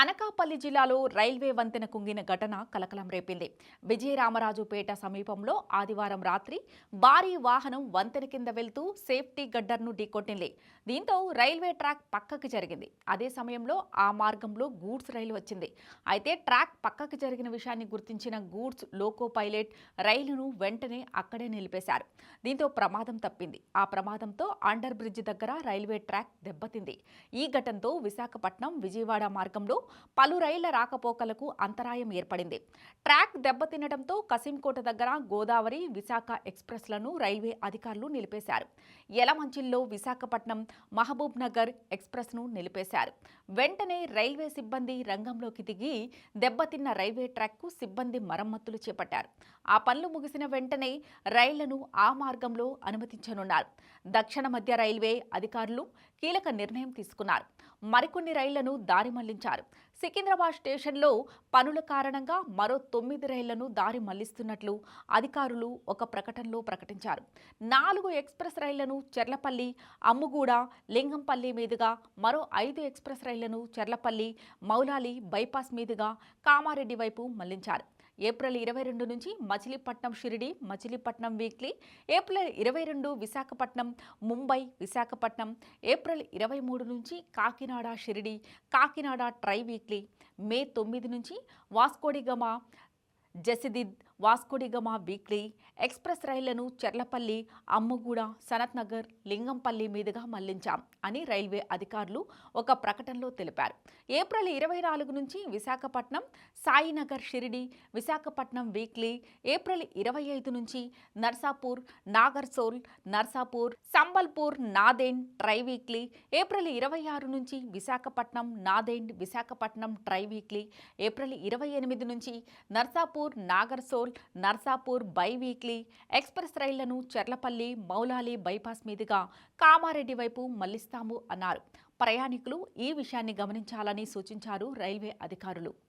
అనకాపల్లి జిల్లాలో రైల్వే వంతెన కుంగిన ఘటన కలకలం రేపింది. విజయరామరాజుపేట సమీపంలో ఆదివారం రాత్రి భారీ వాహనం వంతెన కింద వెళ్తూ సేఫ్టీ గడ్డర్ను ఢీకొట్టింది. దీంతో రైల్వే ట్రాక్ పక్కకి జరిగింది. అదే సమయంలో ఆ మార్గంలో గూడ్స్ రైలు వచ్చింది. అయితే ట్రాక్ పక్కకి జరిగిన విషయాన్ని గుర్తించిన గూడ్స్ లోకో పైలట్ రైలును వెంటనే అక్కడే నిలిపేశారు. దీంతో ప్రమాదం తప్పింది. ఆ ప్రమాదంతో అండర్ బ్రిడ్జ్ దగ్గర రైల్వే ట్రాక్ దెబ్బతింది. ఈ ఘటనతో విశాఖపట్నం విజయవాడ మార్గంలో పలు రైళ్ళ రాకపోకలకు అంతరాయం ఏర్పడింది. ట్రాక్ దెబ్బతినడంతో కసింకోట దగ్గర గోదావరి విశాఖ ఎక్స్ప్రెస్లను రైల్వే అధికారులు నిలిపేశారు. యలమంచిల్లో విశాఖపట్నం మహబూబ్ నగర్ ఎక్స్ప్రెస్ను నిలిపేశారు. వెంటనే రైల్వే సిబ్బంది రంగంలోకి దిగి దెబ్బతిన్న రైల్వే ట్రాక్కు సిబ్బంది మరమ్మతులు చేపట్టారు. ఆ పనులు ముగిసిన వెంటనే రైళ్ళను ఆ మార్గంలో అనుమతించనున్నారు. దక్షిణ మధ్య రైల్వే అధికారులు కీలక నిర్ణయం తీసుకున్నారు. మరికొన్ని రైళ్ళను దారి మళ్ళించారు. సికింద్రాబాద్ స్టేషన్లో పనుల కారణంగా మరో తొమ్మిది రైళ్ళను దారి మళ్ళిస్తున్నట్లు అధికారులు ఒక ప్రకటనలో ప్రకటించారు. నాలుగు ఎక్స్ప్రెస్ రైళ్ళను చెర్లపల్లి అమ్ముగూడ లింగంపల్లి మీదుగా మరో ఐదు ఎక్స్ప్రెస్ రైళ్ళను చెర్లపల్లి మౌలాలి బైపాస్ మీదుగా కామారెడ్డి వైపు మళ్ళించారు. ఏప్రిల్ ఇరవై రెండు నుంచి మచిలీపట్నం షిరిడి మచిలీపట్నం వీక్లీ ఏప్రిల్ ఇరవై రెండు విశాఖపట్నం ముంబై విశాఖపట్నం ఏప్రిల్ ఇరవై మూడు నుంచి Kakinada Shirdi Kakinada tri weekly. May తొమ్మిది నుంచి వాస్కోడిగమా జసిదిద్ వాస్కోడిగమ వీక్లీ ఎక్స్ప్రెస్ రైళ్ళను చెర్లపల్లి అమ్ముగూడ సనత్ నగర్ లింగంపల్లి మీదుగా మళ్ళించాం అని రైల్వే అధికారులు ఒక ప్రకటనలో తెలిపారు. ఏప్రిల్ ఇరవై నాలుగు నుంచి విశాఖపట్నం సాయినగర్ షిరిడి విశాఖపట్నం వీక్లీ ఏప్రిల్ ఇరవై ఐదు నుంచి Narsapur Nagarsol Narsapur Sambalpur Nanded tri weekly April ఇరవై ఆరు నుంచి Visakhapatnam Nanded Visakhapatnam tri weekly April ఇరవై ఎనిమిది నుంచి Narsapur Nagarsol Narsapur bi weekly express రైళ్ళను Cherlapalli Moula Ali bypass మీదుగా కామారెడ్డి వైపు మళ్ళిస్తాము అన్నారు. ప్రయాణికులు ఈ విషయాన్ని గమనించాలని సూచించారు రైల్వే అధికారులు.